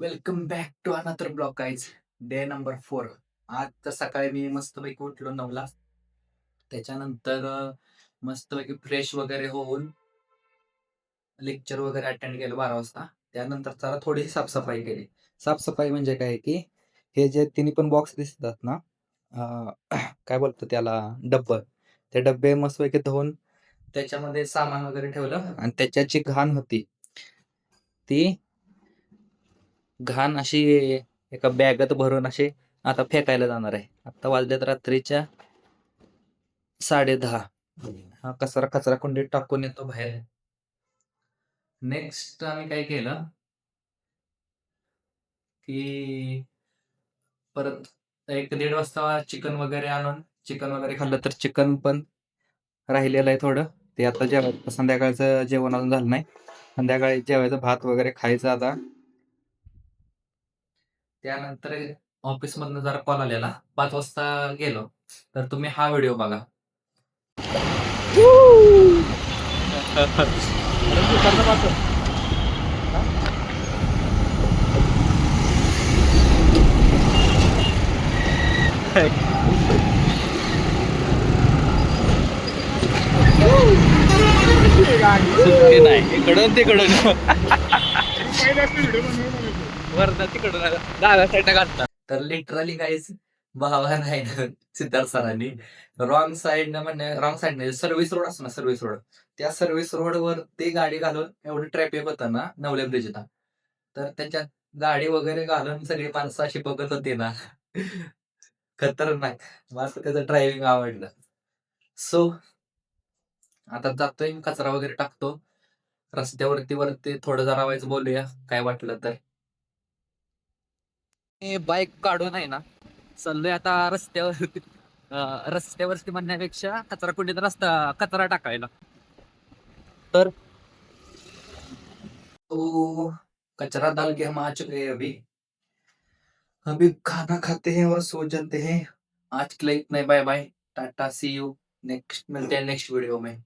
Welcome back to another block eyes day number four आज तर सकाळी मी मस्तपैकी उठलो नऊला. त्याच्यानंतर मस्त मस्तपैकी फ्रेश वगैरे होऊन लेक्चर वगैरे अटेंड केलं बारा वाजता. त्यानंतर जरा थोडीशी साफसफाई केली. साफसफाई म्हणजे काय की हे जे तिन्ही पण बॉक्स दिसतात ना काय बोलतो त्याला डब्बे. ते डब्बे मस्तपैकी धुवून त्याच्यामध्ये सामान वगैरे ठेवलं. आणि त्याच्याची घाण होती ती घाण अशी एका बॅगात भरून अशी आता फेकायला जाणार आहे. आता वाजल्यात रात्रीच्या साडे दहा. हा कचरा कचरा कुंडीत टाकून येतो बाहेर. नेक्स्ट आम्ही काय केलं? की परत एक दीड वाजता चिकन वगैरे आणून चिकन वगैरे खाल्लं तर चिकन पण राहिलेलं आहे थोडं. ते आता जेवायचं संध्याकाळचं जेवण अजून झालं नाही. संध्याकाळी जेवायचं भात वगैरे खायचं आता. त्यानंतर ऑफिस मधनं जरा कॉल आलेला. पाच वाजता गेलो. तर तुम्ही हा व्हिडिओ बघा. सुट्टी नाही इकडून तिकडून वरनं तिकडून डाव्या साईडला काढता तर लिटरली काहीच भावा नाही सिद्धार्थ सरांनी रॉंग साईड म्हणजे रॉंग साईड नाही सर्व्हिस रोड असतो ना सर्व्हिस रोड त्या सर्व्हिस रोडवर ते गाडी घालून एवढं ट्रॅफिक होतं ना नवले ब्रिजला तर त्याच्यात गाडी वगैरे घालून सगळी माणसं अशी बघत होती ना. खतरनाक. मला त्याचं ड्रायव्हिंग आवडलं. सो आता जातोय कचरा वगैरे टाकतो. रस्त्यावरती वरती थोडं जरा व्हायचं बोलूया काय वाटलं तर. बाईक काढून आहे ना चाललोय आता रस्त्यावर. अं, रस्त्यावरती म्हणण्यापेक्षा कचरा कुंडीत रस्ता कचरा टाकायला. तर? तो कचरा डाल के हम आ चुके हैं अभी. अभी खाना खाते हैं और सो जाते हैं. आज के लिए इतना bye bye tata see you next मिलते हैं नेक्स्ट वीडियो में.